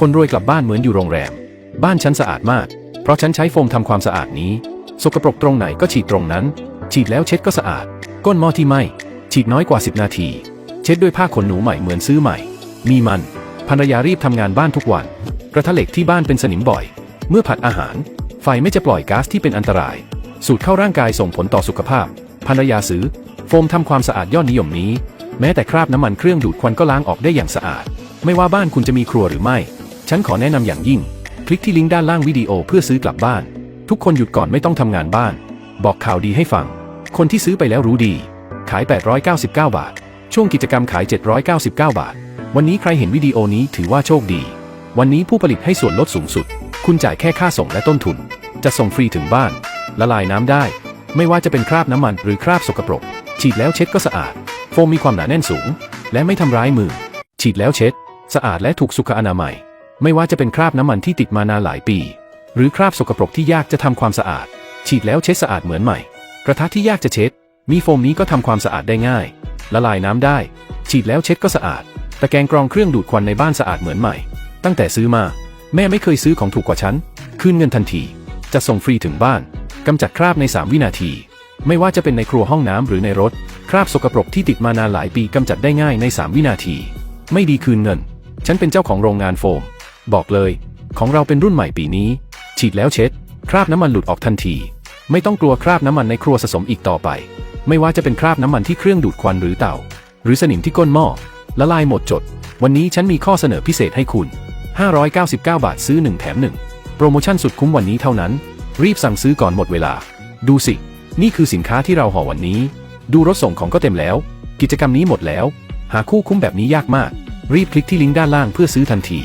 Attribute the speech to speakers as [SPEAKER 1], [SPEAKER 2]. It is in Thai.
[SPEAKER 1] คนรวยกลับบ้านเหมือนอยู่โรงแรม บ้านฉันสะอาดมาก เพราะฉันใช้โฟมทำความสะอาดนี้ สกปรกตรงไหนก็ฉีดตรงนั้น ฉีดแล้วเช็ดก็สะอาด ก้นหม้อที่ไหมฉีดน้อยกว่า 10 นาที เช็ดด้วยผ้าขนหนูใหม่เหมือนซื้อใหม่ มีมัน ภรรยารีบทำงานบ้านทุกวัน กระทะเหล็กที่บ้านเป็นสนิมบ่อย เมื่อผัดอาหาร ไฟไม่จะปล่อยก๊าซที่เป็นอันตราย สูดเข้าร่างกายส่งผลต่อสุขภาพ ภรรยาซื้อ โฟมทำความสะอาดยอดนิยมนี้ แม้แต่คราบน้ำมันเครื่องดูดควันก็ล้างออกได้อย่างสะอาด ไม่ว่าบ้านคุณจะมีครัวหรือไม่ ฉันขอแนะนำอย่างยิ่ง คลิกที่ลิงก์ด้านล่างวิดีโอเพื่อซื้อกลับบ้าน ทุกคนหยุดก่อนไม่ต้องทำงานบ้าน บอกข่าวดีให้ฟัง คนที่ซื้อไปแล้วรู้ดี ขาย 899 บาท ช่วงกิจกรรมขาย 799 บาท วันนี้ใครเห็นวิดีโอนี้ถือว่าโชคดี วันนี้ผู้ผลิตให้ส่วนลดสูงสุด คุณจ่ายแค่ค่าส่งและต้นทุน จะส่งฟรีถึงบ้าน ละลายน้ำได้ ไม่ว่าจะเป็นคราบน้ำมันหรือคราบสกปรก ฉีดแล้วเช็ดก็สะอาด โฟมมีความหนาแน่นสูง และไม่ทำร้ายมือ ฉีดแล้วเช็ด สะอาดและถูกสุขอนามัย ไม่ว่าจะเป็นคราบน้ำมันที่ติดมานานหลายปี หรือคราบสกปรกที่ยากจะทำความสะอาด ฉีดแล้วเช็ดสะอาดเหมือนใหม่ กระทะที่ยากจะเช็ด มีโฟมนี้ก็ทำความสะอาดได้ง่าย ละลายน้ำได้ ฉีดแล้วเช็ดก็สะอาดตะแกรงกรองเครื่องดูดควันในบ้านสะอาดเหมือนใหม่ ตั้งแต่ซื้อมา แม่ไม่เคยซื้อของถูกกว่าฉัน คืนเงินทันที จะส่งฟรีถึงบ้านกำจัดคราบใน 3 วินาที ไม่ว่าจะเป็นในครัวห้องน้ำหรือในรถ คราบสกปรกที่ติดมานานหลายปีกำจัดได้ง่ายใน 3 วินาที ไม่ดีคืนเงิน ฉันเป็นเจ้าของโรงงานโฟม บอกเลย ของเราเป็นรุ่นใหม่ปีนี้ ฉีดแล้วเช็ด คราบน้ำมันหลุดออกทันที ไม่ต้องกลัวคราบน้ำมันในครัวสะสมอีกต่อไป ไม่ว่าจะเป็นคราบน้ำมันที่เครื่องดูดควันหรือเต่าหรือสนิมที่ก้นหม้อละลายหมดจด วันนี้ฉันมีข้อเสนอพิเศษให้คุณ 599 บาทซื้อ 1 แถม 1 โปรโมชั่นสุดคุ้มวันนี้เท่านั้น รีบสั่งซื้อก่อนหมดเวลา ดูสิ นี่คือสินค้าที่เราห่อวันนี้ ดูรถส่งของก็เต็มแล้ว กิจกรรมนี้หมดแล้ว หาคู่คุ้มแบบนี้ยากมาก รีบคลิกที่ลิงก์ด้านล่างเพื่อซื้อทันที